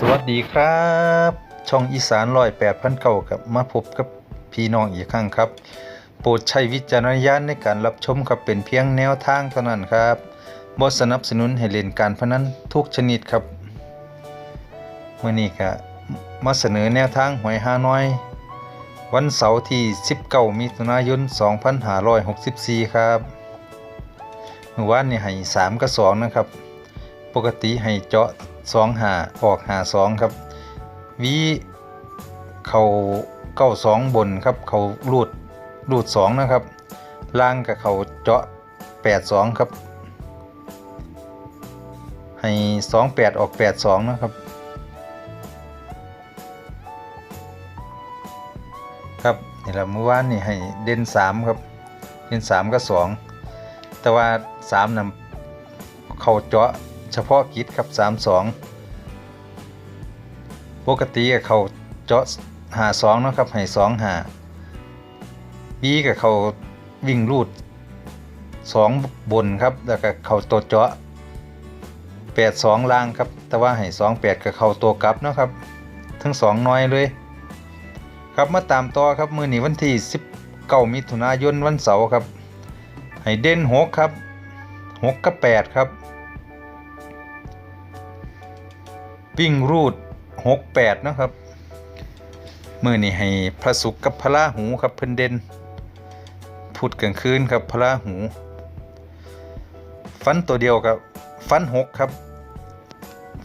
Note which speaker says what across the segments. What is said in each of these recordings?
Speaker 1: สวัสดีครับ ช่องอีสานร้อยแปดพันเก่ากับมาพบกับพี่น้องอีกครั้งครับ โปรดใช้วิจารณญาณในการรับชมครับเป็นเพียงแนวทางเท่านั้นครับบสนับสนุนให้เล่นการพนันทุกชนิดครับเมื่อนี้ก็มาเสนอแนวทางหวยฮานอย วันเสาร์ที่ 19 มิถุนายน 2564 ครับเมื่อวานนี่ให้3กับ2นะครับ ปกติให้เจาะ สองหาออกหาสองครับวีเขาเก้าสองบนครับเขารูดรูดสองนะครับล่างกับเขาเจาะแปดสองครับ ให้สองแปดออกแปดสองนะครับครับนี่แหละเมื่อวานนี่ให้เด่นสามครับเด่นสามก็สองแต่ว่าสามนำเขาเจาะ เฉพาะกิจครับ32 ปกติกับเขาเจาะหา2นะครับให้2หาบีกับเขาวิ่งรูด 2 บนครับ แล้วก็เขาตัวเจาะ82ล่างครับ แต่ว่าให้28กับเขาตัวกลับนะครับ ทั้ง 2 น้อยเลย ครับมาตามต่อครับมือนี้วันที่19มิถุนายนวันเสาร์ครับให้เด่น6ครับ6กับ8ครับ วิ่งรูด68นะครับมื่อนี่ให้พระสุกกับพระราหูครับเพิ่นเด่นพูดกลางคืนครับพระราหู ฟันตัวเดียวกับ ฟันหกครับ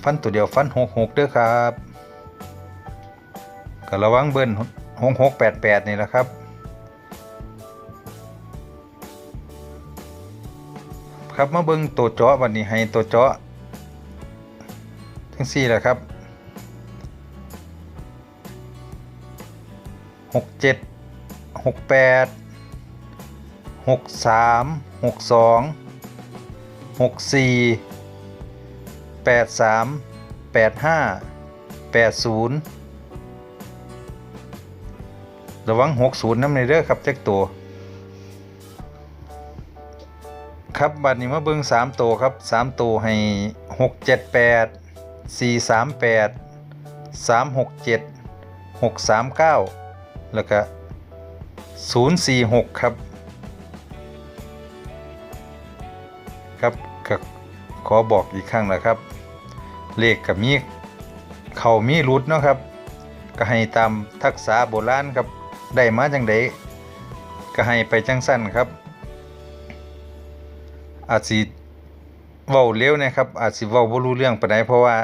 Speaker 1: ฟันตัวเดียวฟันหกหกเด้อครับก็ระวังเบิ้ลหกหกแปดแปดนี่แหละครับ ครับมาเบิ้งตัวเจาะวันนี้ให้ตัวเจาะ ทั้งสี่แหละครับหกเจ็ดหกแปดหกสามหกสองหกสี่แปดสามแปดห้าแปดศูนย์ระวังหกศูนย์น้ำในเด้อครับเจ๊กตัวครับบัดนี้มาเบิ่งสามตัวครับสามตัวให้หกเจ็ดแปดสี่สามแปดสามหกเจ็ดหกสามเก้าแล้วก็ศูนย์สี่หกครับครับก็ขอบอกอีกครั้งนะครับ เลขกับมีเขามีรุดเนาะครับ ก็ให้ตามทักษะโบราณครับ ได้มาจังไดก็ให้ไปจังสั้นครับ อาจสิ เว้าเร็วนะครับ อาจสิเว้าบ่รู้เรื่องปานใดเพราะว่า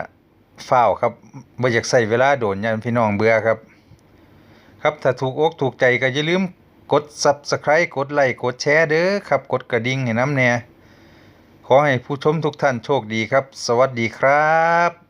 Speaker 1: ฟ้าวครับบ่อยากใช้เวลาโดนยันพี่น้องเบื่อครับ ครับถ้าถูกอกถูกใจก็อย่าลืมกด Subscribe กดไลค์กดแชร์เด้อครับ กดกระดิ่งให้น้ำแน่ขอให้ผู้ชมทุกท่านโชคดีครับ สวัสดีครับ